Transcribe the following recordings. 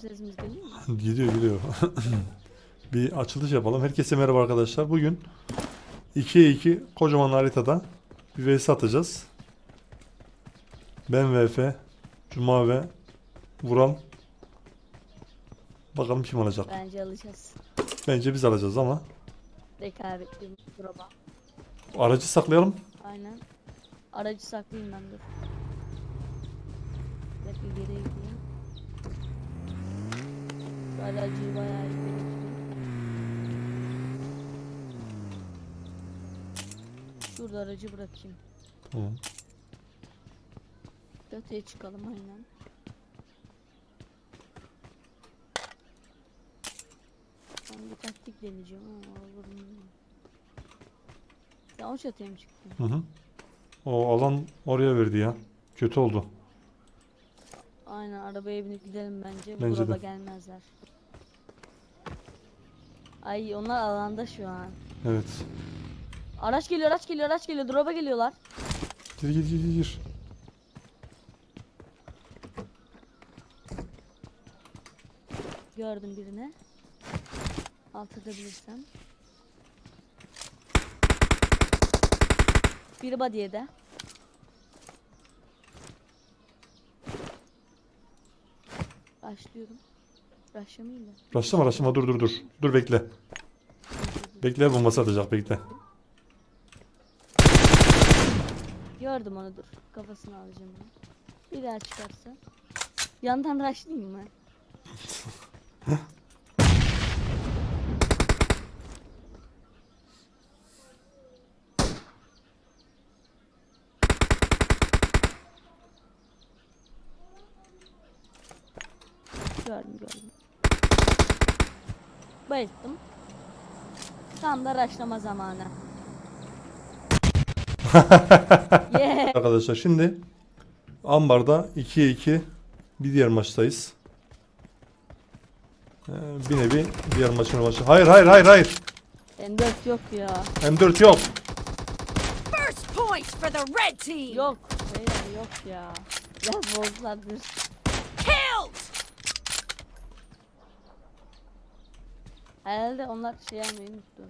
sesimiz geliyor mu? Gidiyor gidiyor. bir açılış yapalım. Herkese merhaba arkadaşlar. Bugün 2'ye 2 kocaman haritada bir vs atacağız. Ben VF, Cuma ve Vural. Bakalım kim alacak. Bence alacağız. Bence biz alacağız ama Rekabetli gruba. aracı saklayalım. Aynen. Aracı saklayayım ben dur. Bir dakika geriye gideyim. Şu aracı bayağı iyi. Şurada aracı bırakayım. Tamam. Öteye çıkalım aynen. Ben bir taktik deneyeceğim ama olur mu? Sen o çatıya mı çıktın? Hı hı. O alan oraya verdi ya. Kötü oldu. Aynen arabaya binip gidelim bence. Bence de. gruba gelmezler. Ay onlar alanda şu an. Evet. Araç geliyor araç geliyor araç geliyor. Drop'a geliyorlar. Gir gir gir gir, gir. Gördüm birini. Alt edebilirsem. Biri body'ye de. Başlıyorum. Başlamayayım da. Başlama başlama dur dur dur. Dur bekle. Bekle bombası atacak bekle. Gördüm onu dur. Kafasını alacağım onu. Bir daha çıkarsa. Yandan rushlayayım mı? Gördüm gördüm. Bayılttım. Tam da rushlama zamanı. yeah. Arkadaşlar şimdi ambarda 2'ye 2 bir diğer maçtayız. Ee, bir nevi diğer maçın başı. Hayır hayır hayır hayır. M4 yok ya. M4 yok. First point for the red team. Yok. Beyler yok ya. Biraz bozdular bir. Herhalde onlar şey almayı unuttu.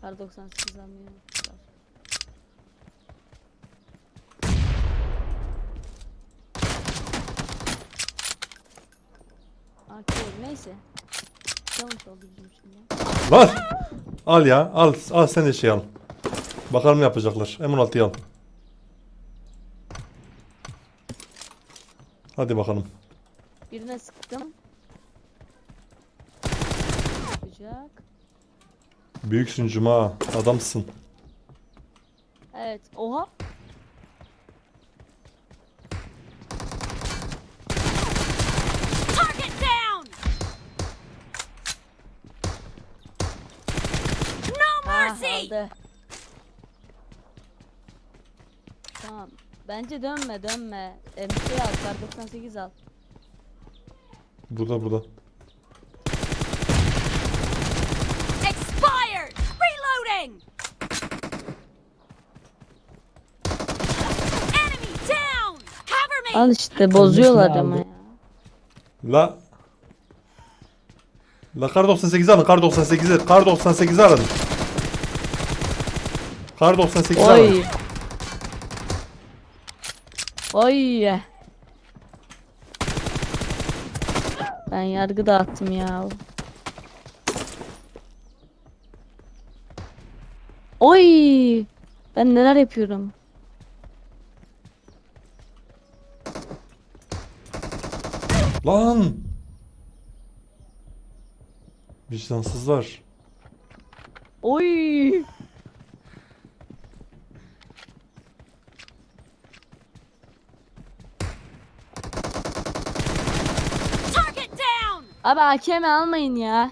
Kar 98 almayı unuttular. Okey neyse. Yanlış oldu bizim şimdi. Lan. Al ya al al sen de şey al. Bakalım ne yapacaklar. M16'yı al. Hadi bakalım. Birine sıktım. Yapacak. Büyüksün Cuma. Adamsın. Evet. Oha. Target down. No Ah mercy. aldı. Tamam. Bence dönme dönme. Şey al. Kar 98 al. Burada burada. Reloading. Enemy down. Cover me. Al işte bozuyorlar ama ya. La La kar 98 alın kar 98'i kar 98'i alın. Kar 98'i alın. Oy. Oy. Ben yargı dağıttım ya. Oy. Ben neler yapıyorum. Lan! Vicdansızlar. Oy. Target down. Abi AKM almayın ya.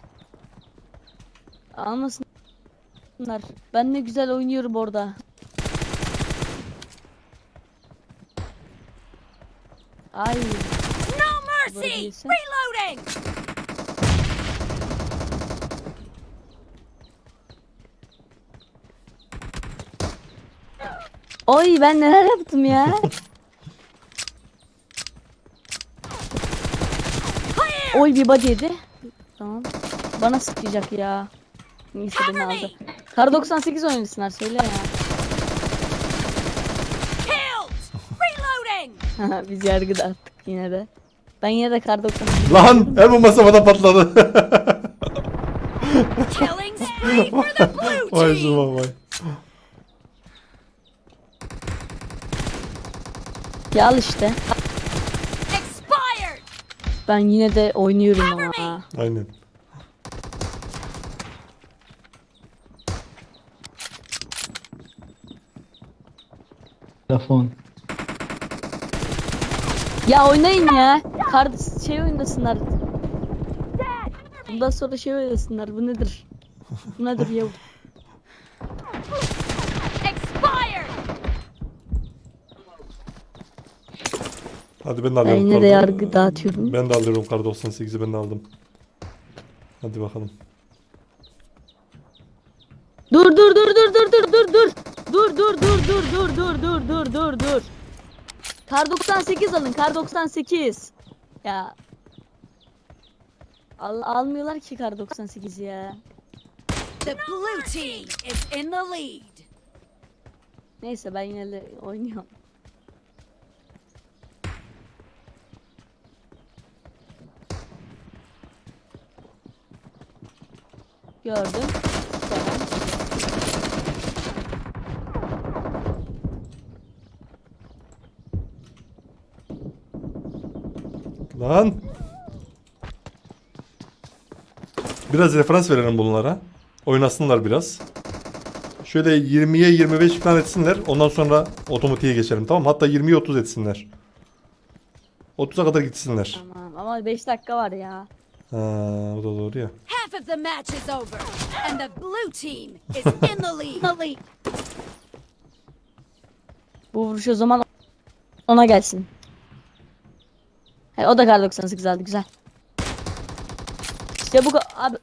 Almasınlar. Ben ne güzel oynuyorum orada. Ay. No mercy. Reloading. Oy ben neler yaptım ya. Oy bir body yedi. Tamam. Bana sıkacak ya. Neyse beni aldı. Kar 98 oynadırsınlar söyle ya. Reloading! Biz yargıda attık yine de. Ben yine de kar 98 Lan el bombası havada patladı. Vay zıma vay. Ya al işte. Expired! Ben yine de oynuyorum ama. Aynen. Telefon. Ya oynayın ya. Kar şey oynasınlar. Bundan sonra şey oynasınlar. Bu nedir? Bu nedir ya? Expired! Hadi ben de alıyorum. yine de yargı dağıtıyorum. Ben de alıyorum kar 98'i ben de aldım. Hadi bakalım. Dur dur. Dur dur dur dur dur dur dur dur dur. Kar 98 alın. Kar 98. Ya. Al, almıyorlar ki kar 98 ya. The blue team is in the lead. Neyse ben yine de oynuyorum. Gördüm. Tamam. Lan. Biraz referans verelim bunlara. Oynasınlar biraz. Şöyle 20'ye 25 falan etsinler. Ondan sonra otomatiğe geçelim tamam mı? Hatta 20'ye 30 etsinler. 30'a kadar gitsinler. Tamam ama 5 dakika var ya. Ha, o da doğru ya. Half of the match is over, and the blue team is in the lead. Bu vuruş o zaman ona gelsin. He, o da kar 98 aldı güzel. İşte bu abi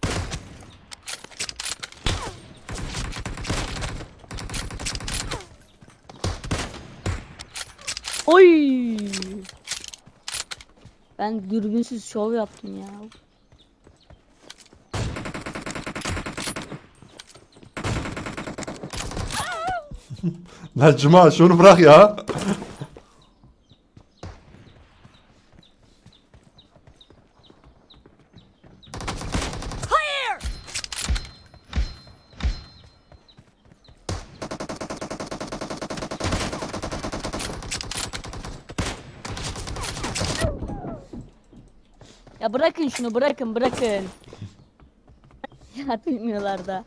Oy! Ben dürbünsüz şov yaptım ya. Lan Cuma şunu bırak ya. Ya bırakın şunu bırakın bırakın. ya duymuyorlar da.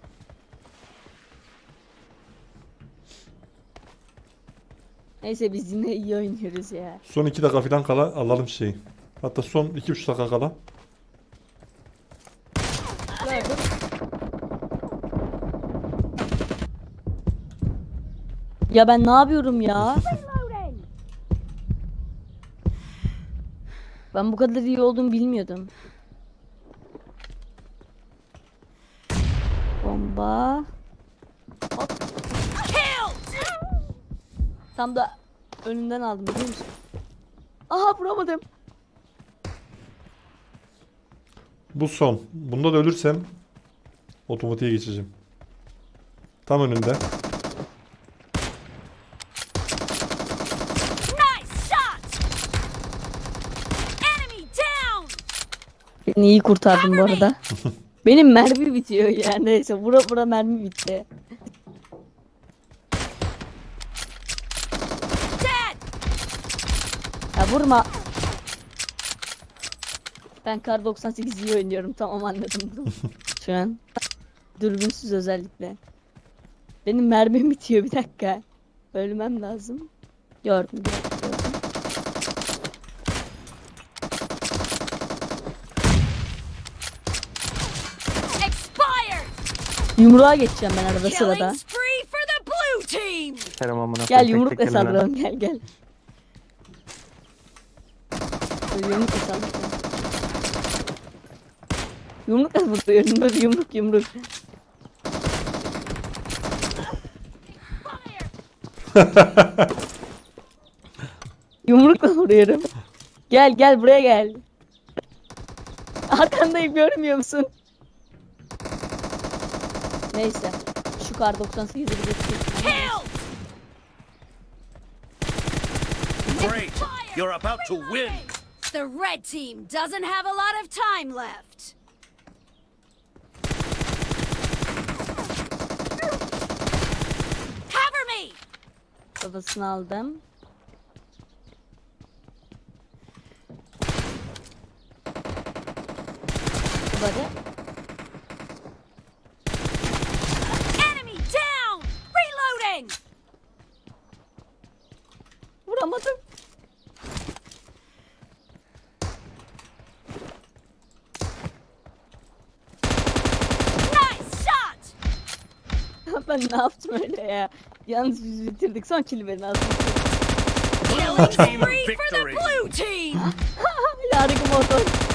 Neyse biz yine iyi oynuyoruz ya. Son 2 dakika falan kala alalım şeyi. Hatta son 2,5 dakika kala. Ya ben ne yapıyorum ya? Ben bu kadar iyi olduğumu bilmiyordum. Bomba. Killed! Tam da önünden aldım biliyor musun? Aha vuramadım. Bu son. Bunda da ölürsem otomatiğe geçeceğim. Tam önünde. Nice shot! Enemy down! Beni iyi kurtardın bu arada. Benim mermi bitiyor ya neyse vura vura mermi bitti. Ya vurma. Ben kar 98 iyi oynuyorum tamam anladım. Şu an. Dürbünsüz özellikle. Benim mermim bitiyor bir dakika. Ölmem lazım. Gördüm gördüm. Yumruğa geçeceğim ben arada sırada. Kerem amına. Gel yumruk da saldıralım gel gel. Böyle yumruk da saldıralım. Yumruk da vuruyorum böyle yumruk yumruk. Yumrukla vuruyorum. Gel gel buraya gel. Arkandayım görmüyor musun? Neyse. Şu kar 98'i bir! Great! You're about to win! The red team doesn't have a lot of time left. Cover me! Kafasını aldım. Duvarı. Enemy down! Reloading! Vuramadım. Nice shot! ben ne yaptım öyle ya? Yalnız biz bitirdik. Son kili beni aldı. Killing spree for the blue team! Yargı motor.